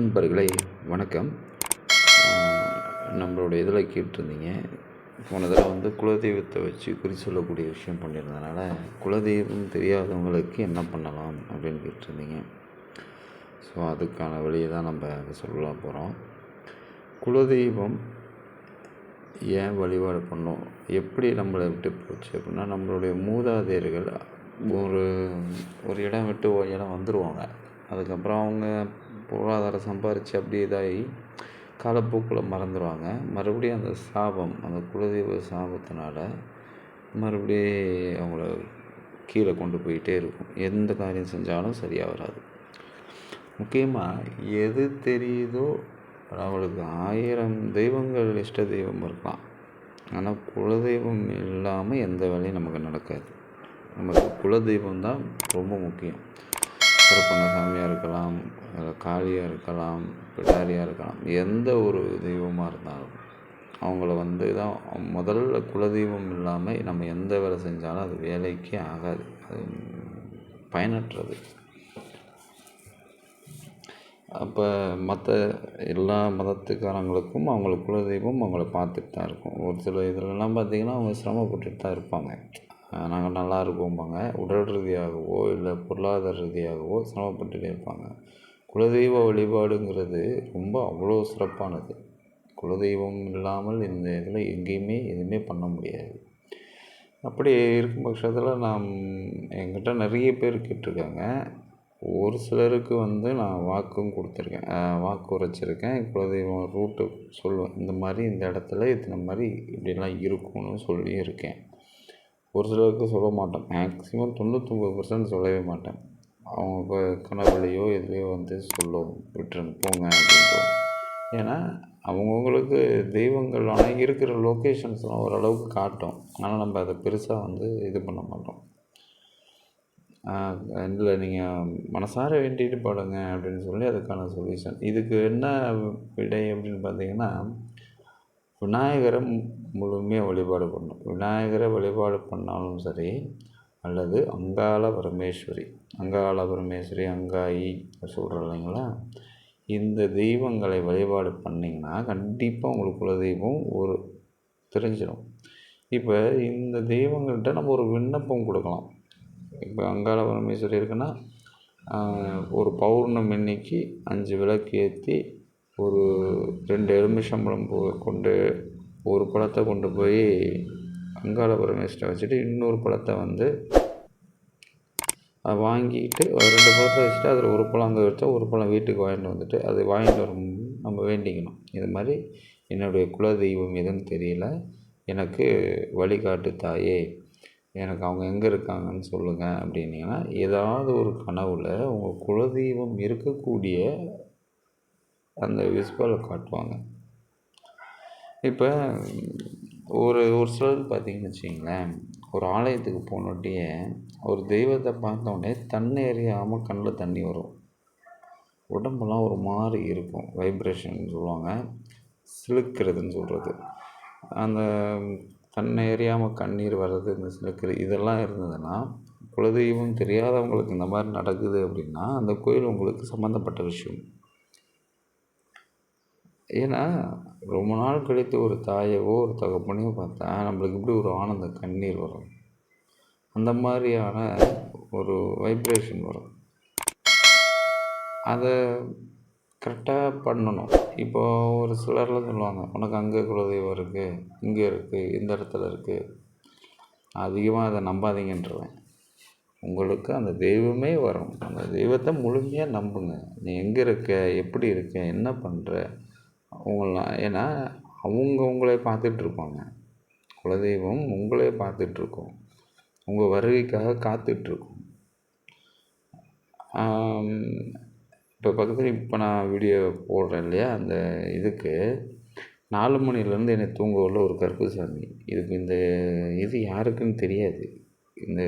நண்பர்களை வணக்கம். நம்மளுடைய இதில் கேட்டிருந்தீங்க. போன தடவை வந்து குலதெய்வத்தை வச்சு குறி சொல்லக்கூடிய விஷயம் பண்ணியிருந்தனால குலதெய்வம் தெரியாதவங்களுக்கு என்ன பண்ணலாம் அப்படின்னு கேட்டிருந்தீங்க. ஸோ அதுக்கான வழியை தான் நம்ம சொல்ல போகிறோம் குலதெய்வம் ஏன் வழிபாடு பண்ணோம் எப்படி நம்மளை விட்டு போச்சு அப்படின்னா நம்மளுடைய மூதாதையர்கள் ஒரு ஒரு இடம் விட்டு ஒரு இடம் வந்துடுவாங்க அதுக்கப்புறம் அவங்க பொருளாதாரம் சம்பாரித்து அப்படியே இதாகி காலப்போக்கில் மறந்துடுவாங்க மறுபடியும் அந்த சாபம் அந்த குலதெய்வ சாபத்தினால மறுபடியும் அவங்கள கீழே கொண்டு போயிட்டே இருக்கும். எந்த காரியம் செஞ்சாலும் சரியாக வராது. முக்கியமாக எது தெரியுதோ அவளுக்கு ஆயிரம் தெய்வங்கள் இஷ்ட தெய்வம் இருக்கலாம். ஆனால் குலதெய்வம் இல்லாமல் எந்த வேலையும் நமக்கு நடக்காது. நமக்கு குலதெய்வம் தான் ரொம்ப முக்கியம். கருப்பண்ண சாமியாக இருக்கலாம் காளியாக இருக்கலாம் பிடாரியாக இருக்கலாம் எந்த ஒரு தெய்வமாக இருந்தாலும் அவங்கள வந்து தான் முதல்ல குலதெய்வம் இல்லாமல் நம்ம எந்த வேலை செஞ்சாலும் அது வேலைக்கே ஆகாது. அது பயனற்றது. அப்போ மற்ற எல்லா மதத்துக்காரங்களுக்கும் அவங்களுக்கு குலதெய்வம் அவங்கள பார்த்துட்டு தான் இருக்கும். ஒரு சில இதிலலாம் பார்த்திங்கன்னா அவங்க சிரமப்பட்டுட்டு தான் இருப்பாங்க. நாங்கள் நல்லா இருக்கோம்பாங்க உடல் ரீதியாகவோ இல்லை பொருளாதார ரீதியாகவோ சிரமப்பட்டுட்டே இருப்பாங்க. குலதெய்வ வழிபாடுங்கிறது ரொம்ப அவ்வளோ சிறப்பானது. குலதெய்வம் இல்லாமல் இந்த இதில் எங்கேயுமே எதுவுமே பண்ண முடியாது. அப்படி இருக்கும் பட்சத்தில் நான் என்கிட்ட நிறைய பேர் கேட்டிருக்காங்க. ஒரு சிலருக்கு வந்து நான் வாக்கும் கொடுத்துருக்கேன். வாக்கு உரைச்சிருக்கேன். குலதெய்வம் ரூட்டு சொல்லுவேன். இந்த மாதிரி இந்த இடத்துல இத்தனை மாதிரி இப்படிலாம் இருக்கும்னு சொல்லியிருக்கேன். ஒரு சிலருக்கு சொல்ல மாட்டேன். மேக்ஸிமம் தொண்ணூற்றொம்பது பர்சன்ட் சொல்லவே மாட்டேன். அவங்க கனவுலையோ எதுலேயோ வந்து சொல்லும் விட்டுருங்க போங்க அப்படின்ட்டு. ஏன்னா அவங்கவுங்களுக்கு தெய்வங்கள் ஆனால் இருக்கிற லொக்கேஷன்ஸ்லாம் ஓரளவுக்கு காட்டும். ஆனால் நம்ம அதை பெருசாக வந்து இது பண்ண மாட்டோம். இல்லை நீங்கள் மனசார வேண்டிட்டு பாடுங்க அப்படின்னு சொல்லி அதுக்கான சொல்யூஷன் இதுக்கு என்ன விடை அப்படின்னு பார்த்தீங்கன்னா விநாயகரை முழுமையாக வழிபாடு பண்ணணும். விநாயகரை வழிபாடு பண்ணாலும் சரி அல்லது அங்காள பரமேஸ்வரி அங்காள பரமேஸ்வரி அங்காயி சொல்கிறோம் இல்லைங்களா? இந்த தெய்வங்களை வழிபாடு பண்ணிங்கன்னா கண்டிப்பாக உங்களுக்கு குலதெய்வம் ஒரு தெரிஞ்சிடும். இப்போ இந்த தெய்வங்கள்கிட்ட நம்ம ஒரு விண்ணப்பம் கொடுக்கலாம். இப்போ அங்காள பரமேஸ்வரி இருக்குன்னா ஒரு பௌர்ணமி இன்னைக்கு அஞ்சு விளக்கு ஏற்றி ஒரு ரெண்டு எலுமிச்சம்பழம் போ கொண்டு ஒரு பழத்தை கொண்டு போய் அங்காள பரமேஸ்வரை வச்சுட்டு இன்னொரு பழத்தை வந்து அதை வாங்கிட்டு ஒரு ரெண்டு பழத்தை வச்சுட்டு அதில் ஒரு பழம் அங்கே வச்சா ஒரு பழம் வீட்டுக்கு வாங்கிட்டு வந்துட்டு அது வாங்கிட்டு வரும் நம்ம வேண்டிக்கணும். இது மாதிரி என்னுடைய குலதெய்வம் எதுன்னு தெரியல. எனக்கு வழிகாட்டு தாயே எனக்கு அவங்க எங்கே இருக்காங்கன்னு சொல்லுங்கள் அப்படின்னீங்கன்னா ஏதாவது ஒரு கனவில் உங்கள் குலதெய்வம் இருக்கக்கூடிய அந்த விஸ்வலை காட்டுவாங்க. இப்போ ஒரு ஒரு சிலர் பார்த்தீங்கன்னு வச்சிங்களேன் ஒரு ஆலயத்துக்கு போனோட்டியே ஒரு தெய்வத்தை பார்த்தோன்னே தண்ணி எறியாமல் கண்ணில் தண்ணி வரும். உடம்பெல்லாம் ஒரு மாதிரி இருக்கும். வைப்ரேஷன் சொல்லுவாங்க. சிலுக்கிறதுன்னு சொல்கிறது அந்த தன்னை எறியாமல் கண்ணீர் வர்றது இந்த சிலுக்கிறது இதெல்லாம் இருந்ததுன்னா குலதெய்வம் தெரியாதவங்களுக்கு இந்த மாதிரி நடக்குது அப்படின்னா அந்த கோயில் உங்களுக்கு சம்மந்தப்பட்ட விஷயம். ஏன்னா ரொம்ப நாள் கழித்து ஒரு தாயவோ ஒரு தகப்பனையோ பார்த்தா நம்மளுக்கு இப்படி ஒரு ஆனந்த கண்ணீர் வரும்? அந்த மாதிரியான ஒரு வைப்ரேஷன் வரும். அதை கரெக்டாக பண்ணணும். இப்போ ஒரு சிலர்லாம் சொல்லுவாங்க உனக்கு அங்கே குலதெய்வம் இருக்குது இங்கே இருக்குது இந்த இடத்துல இருக்குது அதிகமாக அதை நம்பாதீங்கன்றவேன். உங்களுக்கு அந்த தெய்வமே வரும். அந்த தெய்வத்தை முழுமையாக நம்புங்க. நீ எங்கே இருக்க எப்படி இருக்க என்ன பண்ணுற அவங்களாம் ஏன்னா அவங்க உங்களை பார்த்துட்ருப்பாங்க. குலதெய்வம் உங்களே பார்த்துட்ருக்கும். உங்கள் வருகைக்காக காத்துட்ருக்கும். இப்போ பக்கத்தில் இப்போ நான் வீடியோ போடுறேன் இல்லையா? அந்த இதுக்கு நாலு மணிலேருந்து என்னை தூங்க உள்ள ஒரு கருப்புசாமி. இதுக்கு இந்த இது யாருக்குன்னு தெரியாது. இந்த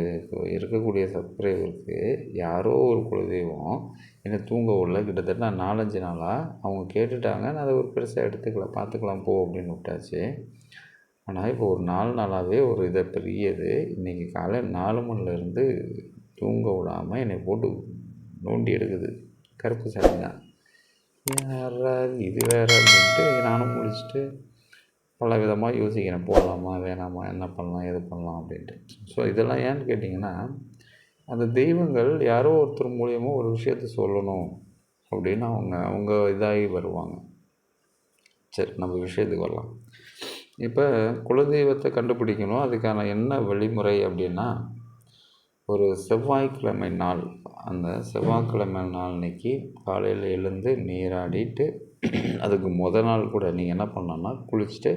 இருக்கக்கூடிய சப்ஸ்கிரைபருக்கு யாரோ ஒரு குலதெய்வம் என்னை தூங்க விடல. கிட்டத்தட்ட நான் நாலஞ்சு நாளாக அவங்க கேட்டுட்டாங்க. நான் அதை ஒரு பெருசாக எடுத்துக்கலாம் பார்த்துக்கலாம் போ அப்படின்னு விட்டாச்சு. ஆனால் இப்போ ஒரு நாலு நாளாகவே ஒரு இதை பெரியது. இன்றைக்கி காலையில் நாலு மணிலேருந்து தூங்க விடாமல் என்னை போட்டு நோண்டி எடுக்குது. கருப்பு சாமி தான் யாரா இது வேறு அப்படின்ட்டு நானும் முடிச்சுட்டு பல விதமாக யோசிக்கிறேன். போகலாமா வேணாமா என்ன பண்ணலாம் எது பண்ணலாம் அப்படின்ட்டு. ஸோ இதெல்லாம் ஏன்னு கேட்டிங்கன்னா அந்த தெய்வங்கள் யாரோ ஒருத்தர் மூலியமாக ஒரு விஷயத்த சொல்லணும் அப்படின்னு அவங்க அவங்க இதாகி வருவாங்க. சரி நம்ம விஷயத்துக்கு வரலாம். இப்போ குலதெய்வத்தை கண்டுபிடிக்கணும். அதுக்கான என்ன வழிமுறை அப்படின்னா ஒரு செவ்வாய்க்கிழமை நாள் அந்த செவ்வாய்க்கிழமை நாள் அன்னைக்கு காலையில் எழுந்து நீராடிட்டு அதுக்கு முத நாள் கூட நீங்கள் என்ன பண்ணலான்னா குளிச்சுட்டு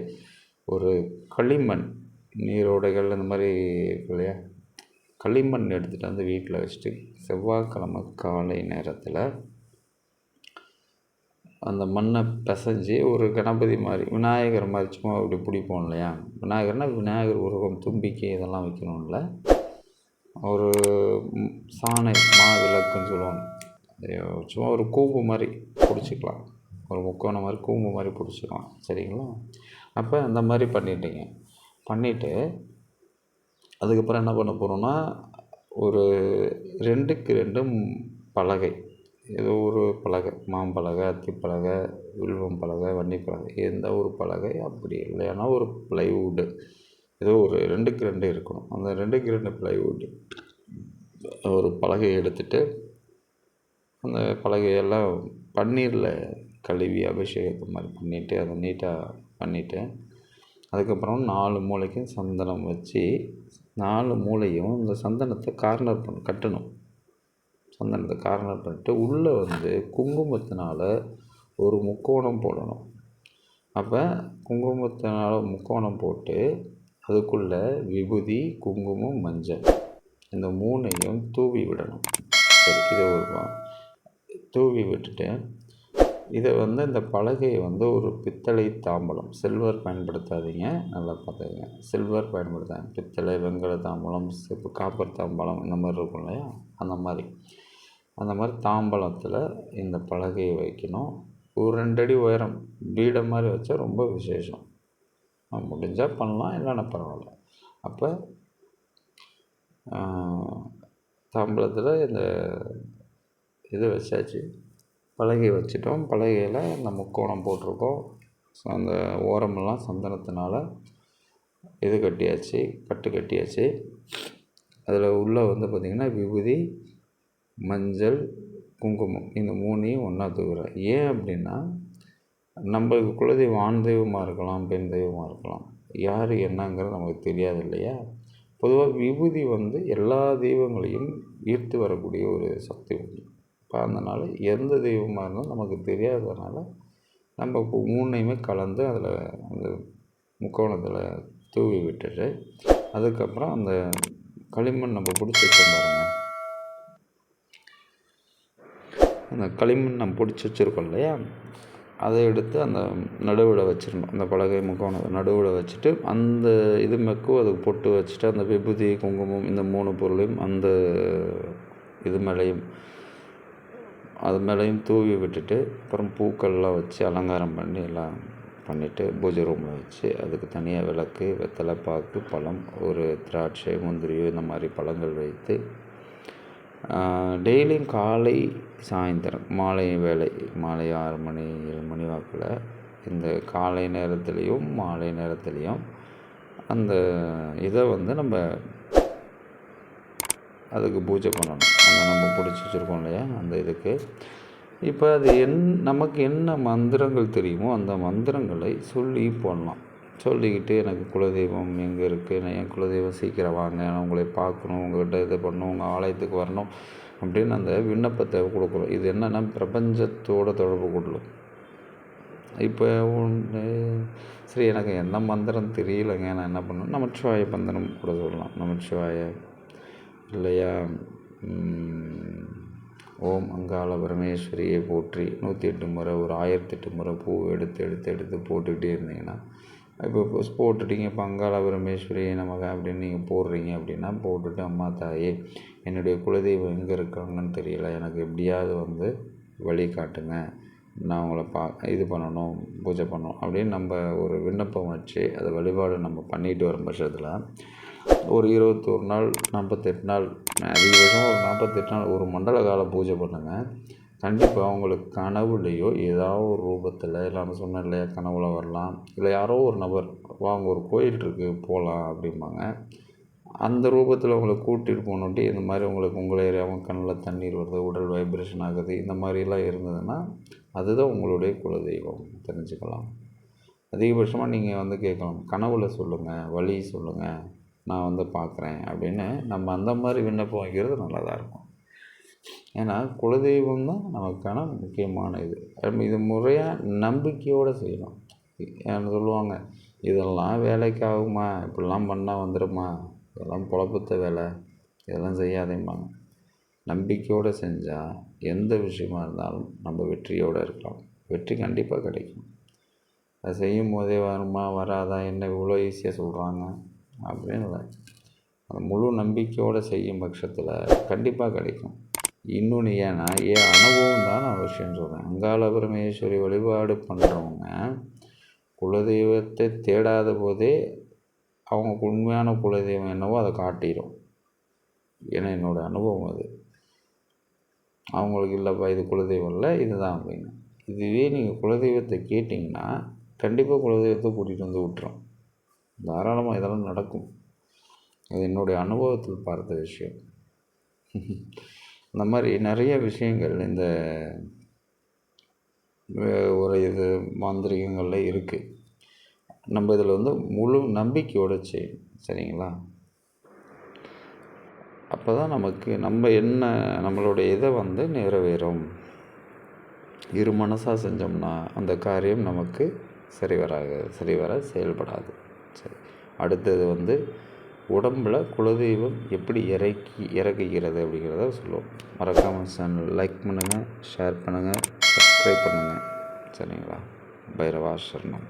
ஒரு களிமண் நீரோடைகள் இந்த மாதிரி இருக்கு இல்லையா? களிமண் எடுத்துகிட்டு வந்து வீட்டில் வச்சுட்டு செவ்வாய்க்கிழமை காலை நேரத்தில் அந்த மண்ணை பிசைஞ்சி ஒரு கணபதி மாதிரி விநாயகர் மாதிரி சும்மா இப்படி பிடிப்போம் இல்லையா? விநாயகர்னால் விநாயகர் உருவம் தும்பிக்கை இதெல்லாம் வைக்கணும்ல. ஒரு சாணை மா விளக்குன்னு சொல்லுவாங்க. சும்மா ஒரு கூப்பு மாதிரி பிடிச்சிக்கலாம். ஒரு முக்கோணம் மாதிரி கூம்பு மாதிரி பிடிச்சிக்கலாம் சரிங்களா? அப்போ அந்த மாதிரி பண்ணிட்டீங்க. பண்ணிவிட்டு அதுக்கப்புறம் என்ன பண்ண போகிறோன்னா ஒரு ரெண்டுக்கு ரெண்டு பலகை. ஏதோ ஒரு பலகை. மாம்பலகை அத்திப்பலகை வில்வம் பலகை வன்னி பலகை. எந்த ஒரு பலகை அப்படி இல்லைன்னா ஒரு ப்ளைவுட்டு ஏதோ ஒரு ரெண்டுக்கு ரெண்டு இருக்கணும். அந்த ரெண்டுக்கு ரெண்டு ப்ளைவுட்டு ஒரு பலகையை எடுத்துட்டு அந்த பலகையெல்லாம் பன்னீரில் கழுவி அபிஷேகத்தை மாதிரி பண்ணிவிட்டு அதை நீட்டாக பண்ணிவிட்டு அதுக்கப்புறம் நாலு மூலைக்கும் சந்தனம் வச்சு நாலு மூலையும் இந்த சந்தனத்தை கார்னர் பண்ண கட்டணும். சந்தனத்தை கார்னர் பண்ணிட்டு உள்ளே வந்து குங்குமத்தினால் ஒரு முக்கோணம் போடணும். அப்போ குங்குமத்தினால் முக்கோணம் போட்டு அதுக்குள்ளே விபூதி குங்குமம் மஞ்சள் இந்த மூணையும் தூவி விடணும். சரி இது ஒரு தூவி விட்டுட்டு இதை வந்து இந்த பலகையை வந்து ஒரு பித்தளை தாம்பலம். சில்வர் பயன்படுத்தாதீங்க. நல்லா பார்த்துக்கங்க. சில்வர் பயன்படுத்தாங்க பித்தளை வெங்கல தாம்பலம் இப்போ காப்பர் தாம்பலம் இந்த மாதிரி இருக்கும் இல்லையா? அந்த மாதிரி. அந்த மாதிரி தாம்பலத்தில் இந்த பலகையை வைக்கணும். ஒரு ரெண்டடி உயரம். பீடை மாதிரி வச்சா ரொம்ப விசேஷம். முடிஞ்சால் பண்ணலாம். இல்லைன்னா பரவாயில்ல. அப்போ தாம்பலத்தில் இந்த இது வச்சாச்சு. பலகை வச்சிட்டோம். பலகையில் இந்த முக்கோணம் போட்டிருக்கோம். ஸோ அந்த ஓரமெல்லாம் சந்தனத்தினால இது கட்டியாச்சு கட்டு கட்டியாச்சு. அதில் உள்ளே வந்து பார்த்திங்கன்னா விபூதி மஞ்சள் குங்குமம் இந்த மூணையும் ஒன்றா தூக்குறேன் ஏன் அப்படின்னா நம்மளுக்கு குலதெய்வம் ஆண் தெய்வமாக இருக்கலாம் பெண் தெய்வமாக இருக்கலாம். யார் என்னங்கிறது நமக்கு தெரியாது இல்லையா? பொதுவாக விபூதி வந்து எல்லா தெய்வங்களையும் ஈர்த்து வரக்கூடிய ஒரு சக்தி உண்டு. இப்போ அதனால் எந்த தெய்வமாக இருந்தாலும் நமக்கு தெரியாததுனால நம்ம இப்போ மூணையுமே கலந்து அதில் அந்த முக்கோணத்தில் தூவி விட்டுட்டு அதுக்கப்புறம் அந்த களிமண் நம்ம பிடிச்சி வச்சோம் அந்த களிமண் நம்ம பிடிச்சி வச்சுருக்கோம் இல்லையா? அதை எடுத்து அந்த நடுவில் வச்சிடணும் அந்த பலகை முக்கோணம் நடுவில் வச்சுட்டு அந்த இது மக்கும் அதுக்கு பொட்டு வச்சுட்டு அந்த விபூதி குங்குமம் இந்த மூணு பொருளையும் அந்த இது மேலேயும் அது மேலேயும் தூவி விட்டுட்டு அப்புறம் பூக்கள்லாம் வச்சு அலங்காரம் பண்ணி எல்லாம் பண்ணிவிட்டு பூஜை ரூமில் வச்சு அதுக்கு தனியாக விளக்கு வெத்தலை பாக்கு பழம் ஒரு திராட்சை முந்திரியோ இந்த மாதிரி பழங்கள் வைத்து டெய்லியும் காலை சாயந்தரம் மாலை வேலை மாலை ஆறு மணி ஏழு மணி வாக்கில் இந்த காலை நேரத்துலேயும் மாலை நேரத்துலேயும் அந்த இதை வந்து நம்ம அதுக்கு பூஜை பண்ணணும். அந்த நம்ம பிடிச்சி வச்சுருக்கோம் இல்லையா? அந்த இதுக்கு. இப்போ அது என் நமக்கு என்ன மந்திரங்கள் தெரியுமோ அந்த மந்திரங்களை சொல்லி போடலாம். சொல்லிக்கிட்டு எனக்கு குலதெய்வம் எங்கே இருக்குது நான் என் குலதெய்வம் சீக்கிரம் வாங்க. நான் உங்களை பார்க்கணும். உங்கள்கிட்ட இது பண்ணணும். உங்கள் ஆலயத்துக்கு வரணும். அப்படின்னு அந்த விண்ணப்பத்தை கொடுக்குறோம் இது என்னென்னா பிரபஞ்சத்தோட தொடர்பு கொள்ளும் இப்போ ஒன்று சரி எனக்கு என்ன மந்திரம் தெரியலைங்க. நான் என்ன பண்ணணும்? நமச்சிவாய மந்திரம் கூட சொல்லலாம். நமச்சிவாய இல்லையா? ஓம் அங்காள பரமேஸ்வரியை போற்றி நூற்றி எட்டு முறை ஒரு ஆயிரத்தெட்டு முறை பூ எடுத்து எடுத்து எடுத்து போட்டுக்கிட்டே இருந்தீங்கன்னா இப்போ இப்போ போட்டுட்டீங்க இப்போ அங்காள பரமேஸ்வரியை நமக்கு அப்படின்னு நீங்கள் போடுறீங்க அப்படின்னா போட்டுட்டு அம்மா தாயே என்னுடைய குலதெய்வம் எங்கே இருக்காங்கன்னு தெரியல எனக்கு எப்படியாவது வந்து வழி காட்டுங்க நான் உங்களை பா இது பண்ணணும் பூஜை பண்ணணும் அப்படின்னு நம்ம ஒரு விண்ணப்பம் வச்சு அதை வழிபாடு நம்ம பண்ணிட்டு வரும் பட்சத்தில் ஒரு இருபத்தோரு நாள் நாற்பத்தெட்டு நாள் அதிகபட்சம் ஒரு நாற்பத்தெட்டு நாள் ஒரு மண்டல கால பூஜை பண்ணுங்கள் கண்டிப்பாக உங்களுக்கு கனவுலையோ ஏதாவது ஒரு ரூபத்தில் இல்லை நான் சொன்னேன் இல்லையா கனவுல வரலாம். இல்லை யாரோ ஒரு நபர் வாங்க ஒரு கோயில் இருக்குது போகலாம் அப்படிம்பாங்க. அந்த ரூபத்தில் உங்களை கூட்டிகிட்டு போனோட்டி இந்த மாதிரி உங்களுக்கு உங்களை ஏரியாவும் கண்ணில் தண்ணீர் வருது உடல் வைப்ரேஷன் ஆகுது இந்த மாதிரிலாம் இருந்ததுன்னா அதுதான் உங்களுடைய குலதெய்வம். தெரிஞ்சுக்கலாம். அதிகபட்சமாக நீங்கள் வந்து கேட்கலாம். கனவுல சொல்லுங்கள் வழி சொல்லுங்கள் நான் வந்து பார்க்குறேன் அப்படின்னு நம்ம அந்த மாதிரி விண்ணப்பம் வைக்கிறது நல்லதாக இருக்கும். ஏன்னா குலதெய்வம் தான் நமக்கான முக்கியமான இது. இது முறையாக நம்பிக்கையோடு செய்யணும். ஏன்னு சொல்லுவாங்க இதெல்லாம் வேலைக்கு ஆகுமா? இப்படிலாம் பண்ணால் வந்துடுமா இதெல்லாம் பொழப்புத்த வேலை. இதெல்லாம் செய்யாதேம்பாங்க. நம்பிக்கையோடு செஞ்சால் எந்த விஷயமா இருந்தாலும் நம்ம வெற்றியோடு இருக்கலாம். வெற்றி கண்டிப்பாக கிடைக்கும். அதை செய்யும் போதே வருமா வராதா? என்ன இவ்வளோ ஈஸியாக சொல்கிறாங்க அப்படின்னு இல்லை. அந்த முழு நம்பிக்கையோடு செய்யும் பட்சத்தில் கண்டிப்பாக கிடைக்கும். இன்னொன்று ஏன்னா ஏன் அனுபவம் தான் நான் விஷயம் சொல்கிறேன் அங்காளபிரமேஸ்வரி வழிபாடு பண்ணுறவங்க குலதெய்வத்தை தேடாத போதே அவங்க உண்மையான குலதெய்வம் என்னவோ அதை காட்டிடும் ஏன்னா என்னோடய அனுபவம் அது. அவங்களுக்கு இல்லைப்பா இது குலதெய்வம் இல்லை இதுதான் அப்படின்னு. இதுவே நீங்கள் குலதெய்வத்தை கேட்டிங்கன்னா கண்டிப்பாக குலதெய்வத்தை கூட்டிகிட்டு வந்து விட்டுரும். தாராளமாக இதெல்லாம் நடக்கும். அது என்னுடைய அனுபவத்தில் பார்த்த விஷயம். இந்த மாதிரி நிறைய விஷயங்கள் இந்த ஒரு இது மாந்திரிகங்களில் இருக்குது நம்ம இதில் வந்து முழு நம்பிக்கையோடு செய்யணும் சரிங்களா? அப்போ தான் நமக்கு நம்ம என்ன நம்மளுடைய இதை வந்து நிறைவேறும். இரு மனசாக செஞ்சோம்னா அந்த காரியம் நமக்கு சரி வராது சரி வர செயல்படாது. சரி அடுத்தது வந்து உடம்பில் குலதெய்வம் எப்படி இறக்கி இறக்குகிறது அப்படிங்கிறத சொல்லுவோம். மறக்காமல் சேனல் லைக் பண்ணுங்கள் ஷேர் பண்ணுங்கள் சப்ஸ்கிரைப் பண்ணுங்கள் சரிங்களா? பைரவா சரணம்.